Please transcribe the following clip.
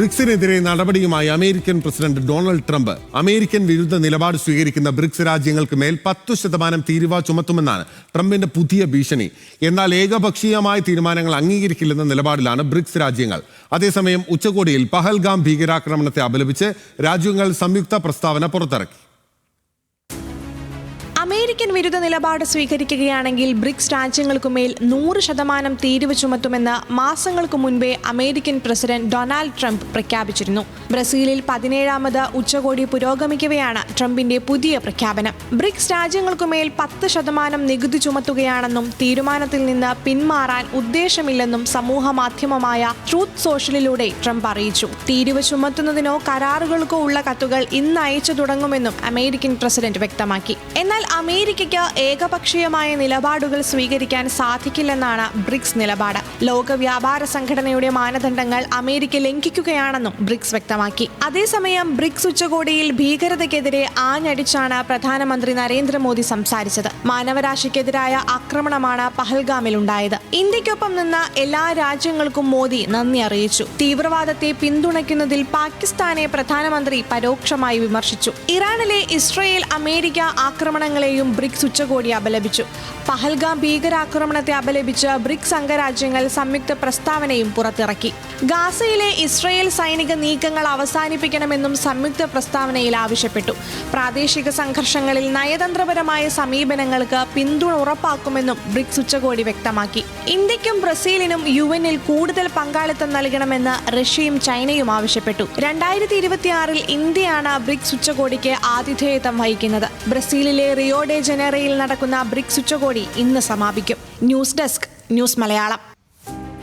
ബ്രിക്സിനെതിരെ നടപടിയുമായി American president Donald Trump. American വിരുദ്ധ നിലപാട് സ്വീകരിക്കുന്ന ബ്രിക്സ് രാജ്യങ്ങൾക്ക് മേൽ പത്തു ശതമാനം തീരുവ ചുമത്തുമെന്നാണ് ട്രംപിന്റെ പുതിയ ഭീഷണി. എന്നാൽ ഏകപക്ഷീയമായ തീരുമാനങ്ങൾ അംഗീകരിക്കില്ലെന്ന നിലപാടിലാണ് ബ്രിക്സ് രാജ്യങ്ങൾ. അതേസമയം ഉച്ചകോടിയിൽ പഹൽഗാം ഭീകരാക്രമണത്തെ അപലപിച്ച് രാജ്യങ്ങൾ സംയുക്ത പ്രസ്താവന പുറത്തിറക്കി. അമേരിക്കൻ വിരുദ്ധ നിലപാട് സ്വീകരിക്കുകയാണെങ്കിൽ ബ്രിക്സ് രാജ്യങ്ങൾക്കുമേൽ നൂറ് ശതമാനം തീരുവ ചുമത്തുമെന്ന് മാസങ്ങൾക്ക് മുൻപേ അമേരിക്കൻ പ്രസിഡന്റ് ഡൊണാൾഡ് ട്രംപ് പ്രഖ്യാപിച്ചിരുന്നു. ബ്രസീലിൽ പതിനേഴാമത് ഉച്ചകോടി പുരോഗമിക്കവെയാണ് ട്രംപിന്റെ പുതിയ പ്രഖ്യാപനം. ബ്രിക്സ് രാജ്യങ്ങൾക്കുമേൽ പത്ത് ശതമാനം നികുതി ചുമത്തുകയാണെന്നും തീരുമാനത്തിൽ നിന്ന് പിന്മാറാൻ ഉദ്ദേശമില്ലെന്നും സമൂഹ മാധ്യമമായ ട്രൂത്ത് സോഷ്യലിലൂടെ ട്രംപ് അറിയിച്ചു. തീരുവ ചുമത്തുന്നതിനോ കരാറുകൾക്കോ ഉള്ള കത്തുകൾ ഇന്ന് അയച്ചു തുടങ്ങുമെന്നും അമേരിക്കൻ പ്രസിഡന്റ് വ്യക്തമാക്കി. എന്നാൽ അമേരിക്കയ്ക്ക് ഏകപക്ഷീയമായ നിലപാടുകൾ സ്വീകരിക്കാൻ സാധിക്കില്ലെന്നാണ് ബ്രിക്സ് നിലപാട്. ലോക വ്യാപാര സംഘടനയുടെ മാനദണ്ഡങ്ങൾ അമേരിക്ക ലംഘിക്കുകയാണെന്നും ബ്രിക്സ് വ്യക്തമാക്കി. അതേസമയം ബ്രിക്സ് ഉച്ചകോടിയിൽ ഭീകരതയ്ക്കെതിരെ ആഞ്ഞടിച്ചാണ് പ്രധാനമന്ത്രി നരേന്ദ്രമോദി സംസാരിച്ചത്. മാനവരാശിക്കെതിരായ ആക്രമണമാണ് പഹൽഗാമിൽ ഉണ്ടായത് ഇന്ത്യക്കൊപ്പം നിന്ന എല്ലാ രാജ്യങ്ങൾക്കും മോദി നന്ദി അറിയിച്ചു. തീവ്രവാദത്തെ പിന്തുണയ്ക്കുന്നതിൽ പാകിസ്ഥാനെ പ്രധാനമന്ത്രി പരോക്ഷമായി വിമർശിച്ചു. ഇറാനിലെ ഇസ്രയേൽ അമേരിക്ക ആക്രമണങ്ങളെയും ബ്രിക്സ് ഉച്ചകോടി അപലപിച്ചു. പഹൽഗാം ഭീകരാക്രമണത്തെ അപലപിച്ച് ബ്രിക്സ് അംഗരാജ്യങ്ങൾ സംയുക്ത പ്രസ്താവനയും പുറത്തിറക്കി. ഗാസയിലെ ഇസ്രയേൽ സൈനിക നീക്കങ്ങൾ അവസാനിപ്പിക്കണമെന്നും സംയുക്ത പ്രസ്താവനയിൽ ആവശ്യപ്പെട്ടു. പ്രാദേശിക സംഘർഷങ്ങളിൽ നയതന്ത്രപരമായ സമീപനങ്ങൾക്ക് പിന്തുണ ഉറപ്പാക്കുമെന്നും ബ്രിക്സ് ഉച്ചകോടി വ്യക്തമാക്കി. ഇന്ത്യക്കും ബ്രസീലിനും യു എനിൽ കൂടുതൽ പങ്കാളിത്തം നൽകണമെന്ന് റഷ്യയും ചൈനയും ആവശ്യപ്പെട്ടു. രണ്ടായിരത്തി ഇരുപത്തിയാറിൽ ഇന്ത്യയാണ് ബ്രിക്സ് ഉച്ചകോടിക്ക് ആതിഥേയത്വം വഹിക്കുന്നത്. ബ്രസീലിലെ റിയോ ഡെ ജനറയിൽ നടക്കുന്ന ബ്രിക്സ് ഉച്ചകോടി ഇന്ന് സമാപിക്കും. News desk news Malayalam.